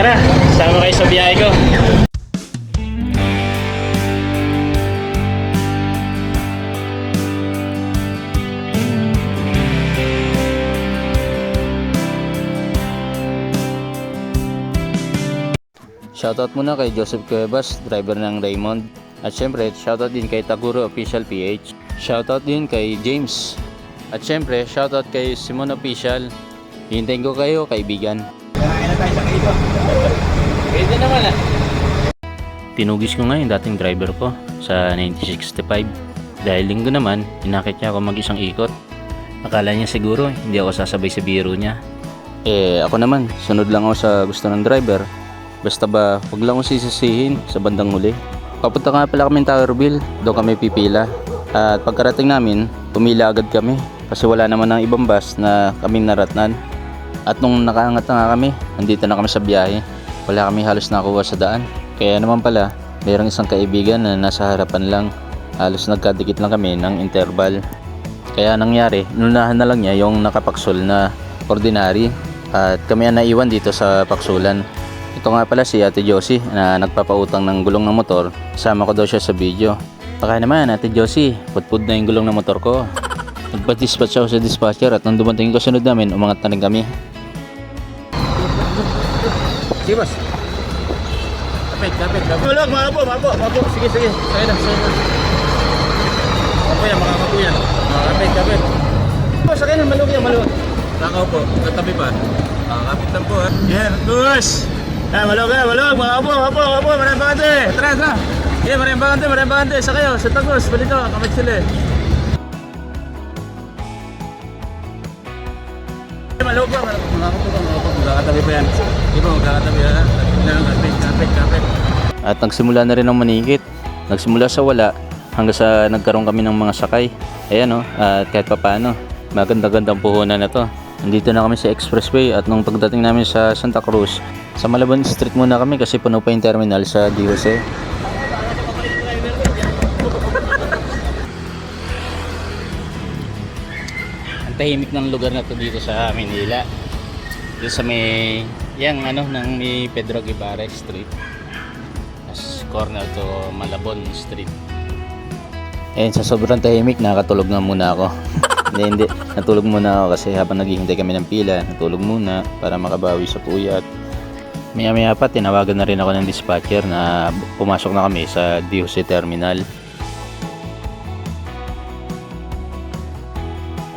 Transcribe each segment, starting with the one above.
Tara, sama kayo sa biyahe ko. Shoutout muna kay Joseph Cuevas, driver ng Raymond. At syempre, shoutout din kay Taguro Official PH. Shoutout din kay James. At syempre, shoutout kay Simon Official. Hintayin ko kayo, kaibigan. Pwede naman ah. Tinugis ko nga yung dating driver ko sa 9065. Dahil linggo naman, inakit niya ako mag-isang ikot. Akala niya siguro hindi ako sasabay sa biro niya. Eh ako naman, sunod lang ako sa gusto ng driver. Basta ba, huwag lang akong sisisihin sa bandang huli. Papunta nga pala kami ng Towerville, doon kami pipila. At pagkarating namin, pumila agad kami kasi wala naman ng ibang bus na kaming naratnan. At nung nakaangat na nga kami, nandito na kami sa biyahe. Wala kami halos nakuha sa daan. Kaya naman pala, mayroong isang kaibigan na nasa harapan lang. Halos nagkadikit lang kami ng interval. Kaya nangyari, inunahan na lang niya yung nakapaksol na ordinary at kami ang naiwan dito sa paksulan. Ito nga pala si Ate Josie na nagpapautang ng gulong ng motor. Sama ko daw siya sa video. Baka naman Ate Josie, putpud na yung gulong ng motor ko. Nagpa-dispatch ako sa dispatcher at nung dumating ko sunod namin, umangat na rin kami. Sige, boss. Kapit, kapit, kapit. Wala, mapo, mapo, mapo. Sige, sige. Sa'yo na, sa'yo na. Mga. Mga kapit, kapit. Po, sa kanan, maluwag yan, maluwag. Takaw po, katabi pa. Mga kapit lang po, ha. Yan, boss. Ah, maluwag yan, maluwag. Mga kapo, kapo, kapo. Maraming bakante. Tara, tara. Yeah, maraming bakante, maraming bakante. Sa kayo, sa Tagos, balito, kamit sila eh. Maluwag ba? Mga kapo, mga kapo. Magkakatabi pa yan. Di ba, magkakatabi ha? Lang, kapit. At nagsimula na rin ang manikit. Nagsimula sa wala hanggang sa nagkaroon kami ng mga sakay. Ayan o, at kahit papaano, maganda-gandang puhunan na to. Nandito na kami sa expressway at nung pagdating namin sa Santa Cruz, sa Malabon Street muna kami kasi puno pa yung terminal sa Di Jose. Ang tahimik ng lugar na to dito sa Manila. Dito sa may, yang ano, ng may Pedro Guevara Street. As corner to Malabon Street. Ayun, sa sobrang tahimik, nakatulog na muna ako. hindi, hindi. Natulog muna ako kasi habang naghihintay kami ng pila, natulog muna para makabawi sa puyat. Maya maya pa, tinawagan na rin ako ng dispatcher na pumasok na kami sa Jose Terminal.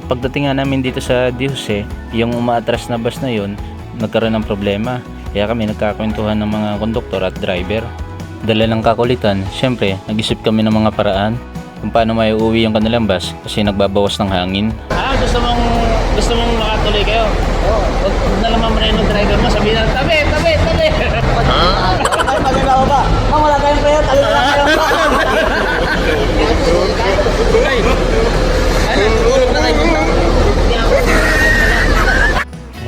Pagdating nga namin dito sa Di Jose, yung umaatras na bus na yun, nagkaroon ng problema. Kaya kami nagkakwentuhan ng mga konduktor at driver. Dala ng kakulitan, syempre, nag-isip kami ng mga paraan kung paano may uuwi yung kanilang bus kasi nagbabawas ng hangin. Ah, gusto mong gusto mong makatuloy kayo? Oo. Huwag na lang mamarayin ng driver mo, sabihin na, tabi, tabi, tabi. Ay, maganda ba? Ma'am, wala tayong prayer. Talo na lang kayo.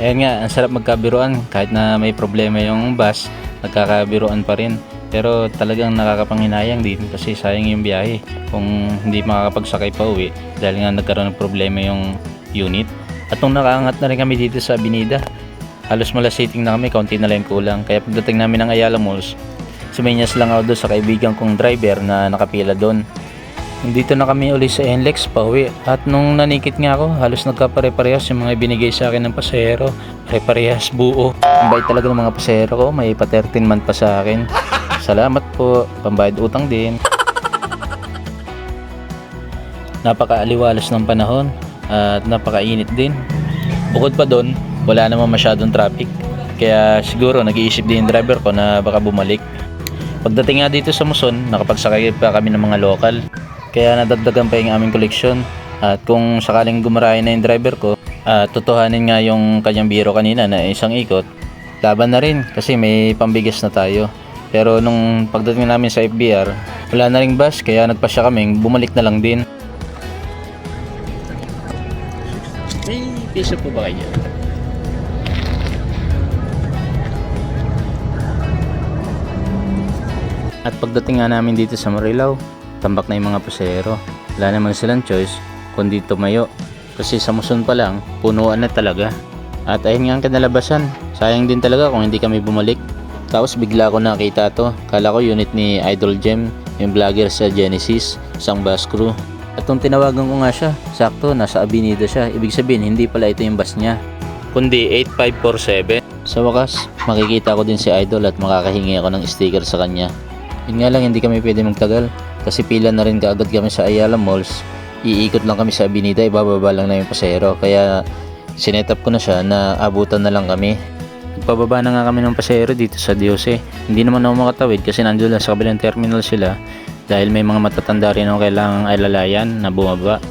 Ayan nga, ang sarap magkabiruan kahit na may problema yung bus, nagkakabiruan pa rin. Pero talagang nakakapanghinayang din kasi sayang yung biyahe kung hindi makakapagsakay pa uwi dahil nga nagkaroon ng problema yung unit. At nung nakaangat na rin kami dito sa Binida, halos malasiting na kami, kaunti na lang kulang. Kaya pagdating namin ng Ayala Malls, sumenyas lang ako doon sa kaibigan kong driver na nakapila doon. Nandito na kami uli sa NLEX pa uwi. At nung nanikit nga ako, halos nagkapare-parehas yung mga binigay sa akin ng pasahero. Pare-parehas buo. Ang bait talaga ng mga pasahero ko, may pa 13 month pa sa akin. Salamat po, pambayad utang din. Napakaaliwalas ng panahon at napakainit din. Bukod pa doon, wala naman masyadong traffic. Kaya siguro nag-iisip din yung driver ko na baka bumalik. Pagdating nga dito sa Muson, nakapagsakay pa kami ng mga local. Kaya nadagdagan pa yung aming koleksyon. At kung sakaling gumarahin na yung driver ko, at tutuhanin nga yung kanyang biro kanina na isang ikot, laban na rin kasi may pambigas na tayo. Pero nung pagdating namin sa FBR, wala na ring bus kaya nagpasya kaming bumalik na lang din. May piso po ba kayo? At pagdating nga namin dito sa Marilao, tambak na yung mga pasahero. Wala naman silang choice kundi tumayo. Kasi sa Muson pa lang, punuan na talaga. At ayun nga ang kinalabasan. Sayang din talaga kung hindi kami bumalik. Tapos bigla ko nakita to. Kala ko unit ni Idol Gem, yung vlogger sa Genesis, isang bus crew. At nung tinawagan ko nga siya, sakto, nasa Abinida siya. Ibig sabihin, hindi pala ito yung bus niya. Kundi 8547. Sa wakas, makikita ko din si Idol at makakahingi ako ng sticker sa kanya. Yun nga lang, hindi kami pwede magtagal. Kasi pila na rin kaagad kami sa Ayala Malls. Iikot lang kami sa Abinida, ibababa lang namin pasero. Kaya sinetap ko na siya na abutan na lang kami. Nagpababa na nga kami ng pasero dito sa Diose. Hindi naman ako makatawid kasi nandun lang sa kabilang terminal sila dahil may mga matatanda rin ako kailangang alalayan na bumaba.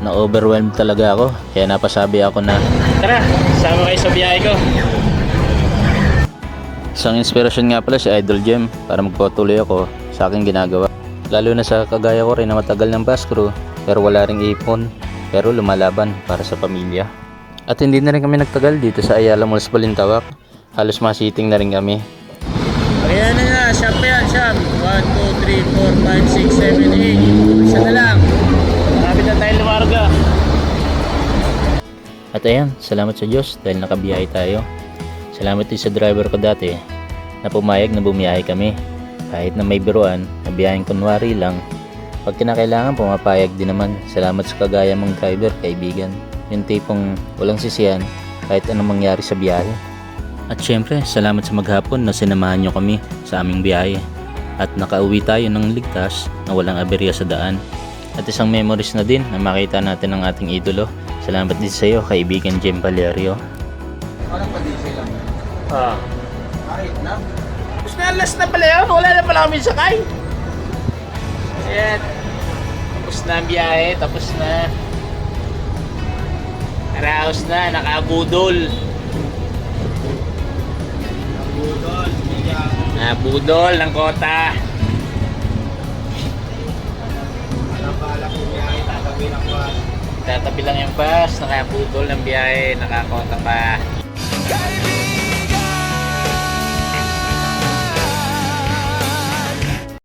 Na-overwhelmed talaga ako kaya napasabi ako na Tara, sama kayo sa biyahe ko. Isang inspirasyon nga pala si Idol Gem para magpatuloy ako sa aking ginagawa. Lalo na sa kagaya ko rin na matagal ng bus crew pero wala ring ipon pero lumalaban para sa pamilya. At hindi na rin kami nagtagal dito sa Ayala Malls Balintawak. Halos masiting na rin kami. Ayan na nga, shop yan, shop. 1, 2, 3, 4, 5, 6, 7, 8. Isa na lang. Malapit na tayo lumarga. At ayan, salamat sa Diyos dahil nakabiyahe tayo. Salamat din sa driver ko dati na pumayag na bumiyahe kami. Kahit na may biruan, na biyaheng kunwari lang. Pag kinakailangan, pumapayag din naman. Salamat sa kagaya mong driver, kaibigan. Yung tipong walang sisiyan kahit anong mangyari sa biyahe. At syempre, salamat sa maghapon na sinamahan nyo kami sa aming biyahe. At nakauwi tayo ng ligtas na walang aberya sa daan. At isang memories na din na makita natin ang ating idolo. Salamat din sa iyo, kaibigan Jem Valerio. Parang pa-diesel lang. Ah. Kahit na. Tapos na, last na pala yun. Wala na pala kami sakay. Ayan. Tapos na ang biyahe. Tapos na. Naraos na. Nakabudol. Nabudol. Nabudol ng kota. Tatabi lang yung bus. Nakabudol ng biyahe. Nakakota pa. Baby,